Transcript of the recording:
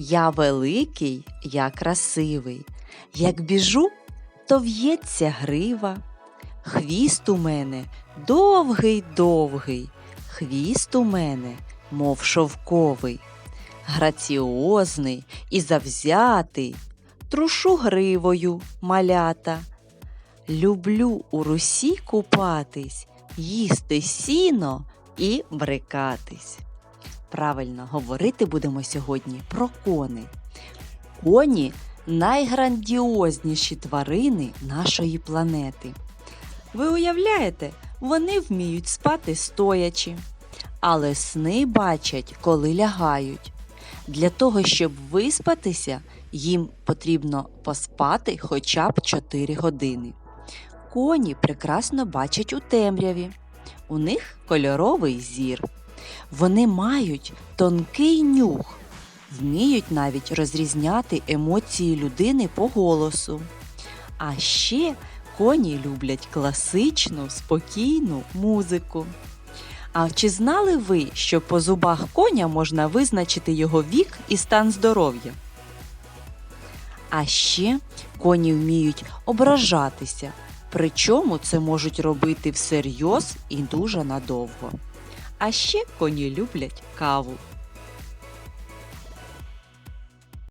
Я великий, я красивий. Як біжу, то в'ється грива. Хвіст у мене довгий довгий, хвіст у мене, мов шовковий, граціозний і завзятий, трушу гривою малята. Люблю у русі купатись, їсти сіно і брикатись. Правильно, говорити будемо сьогодні про кони. Коні найграндіозніші тварини нашої планети. Ви уявляєте, вони вміють спати стоячи, але сни бачать, коли лягають. Для того, щоб виспатися, їм потрібно поспати хоча б 4 години. Коні прекрасно бачать у темряві. У них кольоровий зір. Вони мають тонкий нюх, вміють навіть розрізняти емоції людини по голосу. А ще коні люблять класичну, спокійну музику. А чи знали ви, що по зубах коня можна визначити його вік і стан здоров'я? А ще коні вміють ображатися, причому це можуть робити всерйоз і дуже надовго. А ще коні люблять каву.